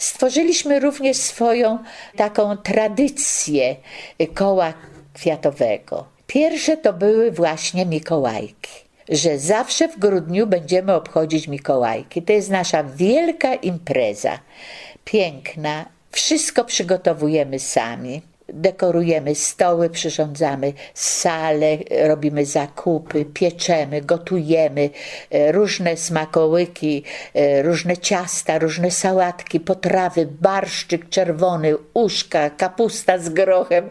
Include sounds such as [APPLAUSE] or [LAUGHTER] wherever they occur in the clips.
Stworzyliśmy również swoją taką tradycję koła kwiatowego. Pierwsze to były właśnie Mikołajki. Że zawsze w grudniu będziemy obchodzić Mikołajki. To jest nasza wielka impreza. Piękna. Wszystko przygotowujemy sami. Dekorujemy stoły, przyrządzamy sale, robimy zakupy, pieczemy, gotujemy e, różne smakołyki, e, różne ciasta, różne sałatki, potrawy, barszczyk czerwony, uszka, kapusta z grochem,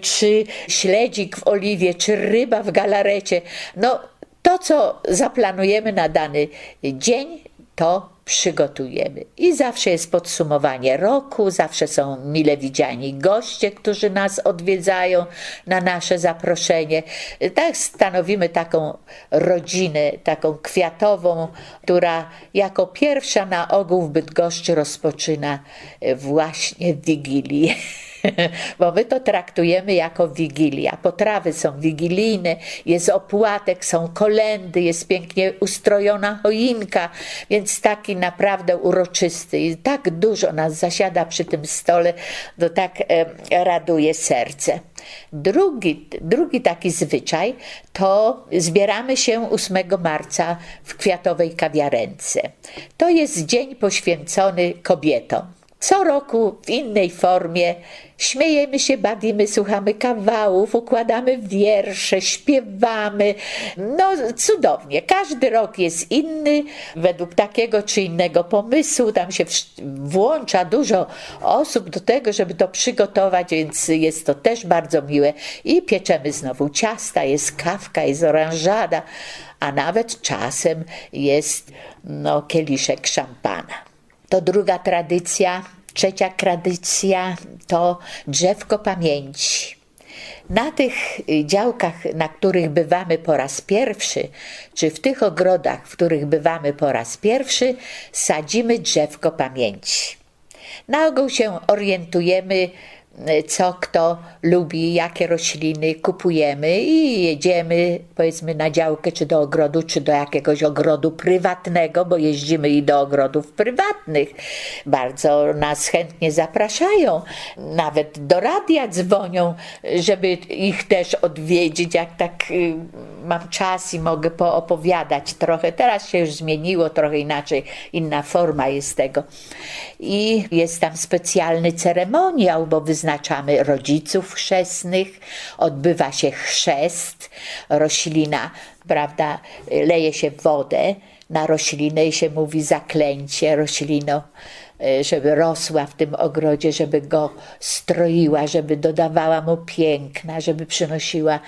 czy śledzik w oliwie, czy ryba w galarecie. No, to, co zaplanujemy na dany dzień, to przygotujemy. I zawsze jest podsumowanie roku, zawsze są mile widziani goście, którzy nas odwiedzają na nasze zaproszenie. Tak stanowimy taką rodzinę, taką kwiatową, która jako pierwsza na ogół w Bydgoszczy rozpoczyna właśnie Wigilię. [LAUGHS] Bo my to traktujemy jako wigilia. Potrawy są wigilijne, jest opłatek, są kolendy, jest pięknie ustrojona choinka, więc taki naprawdę uroczysty. I tak dużo nas zasiada przy tym stole, to tak raduje serce. Drugi, drugi taki zwyczaj to zbieramy się 8 marca w Kwiatowej Kawiarence. To jest dzień poświęcony kobietom. Co roku w innej formie śmiejemy się, bawimy, słuchamy kawałów, układamy wiersze, śpiewamy. No cudownie. Każdy rok jest inny według takiego czy innego pomysłu. Tam się włącza dużo osób do tego, żeby to przygotować, więc jest to też bardzo miłe. I pieczemy znowu ciasta, jest kawka, jest oranżada, a nawet czasem jest no, kieliszek szampana. To druga tradycja. Trzecia tradycja to drzewko pamięci. Na tych działkach, na których bywamy po raz pierwszy, czy w tych ogrodach, w których bywamy po raz pierwszy, sadzimy drzewko pamięci. Na ogół się orientujemy, co kto lubi, jakie rośliny kupujemy i jedziemy powiedzmy na działkę, czy do ogrodu, czy do jakiegoś ogrodu prywatnego, bo jeździmy i do ogrodów prywatnych. Bardzo nas chętnie zapraszają, nawet do radia dzwonią, żeby ich też odwiedzić, jak tak y, mam czas i mogę poopowiadać trochę. Teraz się już zmieniło, trochę inaczej, inna forma jest tego. I jest tam specjalny ceremoniał, bo wyznaczamy rodziców chrzestnych, odbywa się chrzest, roślina, prawda, leje się wodę na roślinę i się mówi zaklęcie roślino, żeby rosła w tym ogrodzie, żeby go stroiła, żeby dodawała mu piękna, żeby przynosiła,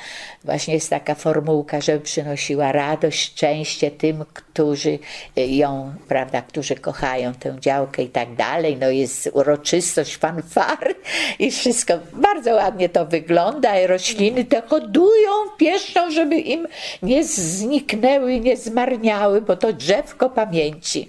właśnie jest taka formułka, żeby przynosiła radość, szczęście tym, którzy ją, prawda, którzy kochają tę działkę i tak dalej. No jest uroczystość, fanfar i wszystko. Bardzo ładnie to wygląda i rośliny te hodują, pieszczą, żeby im nie zniknęły, nie zmarniały, bo to drzewko pamięci.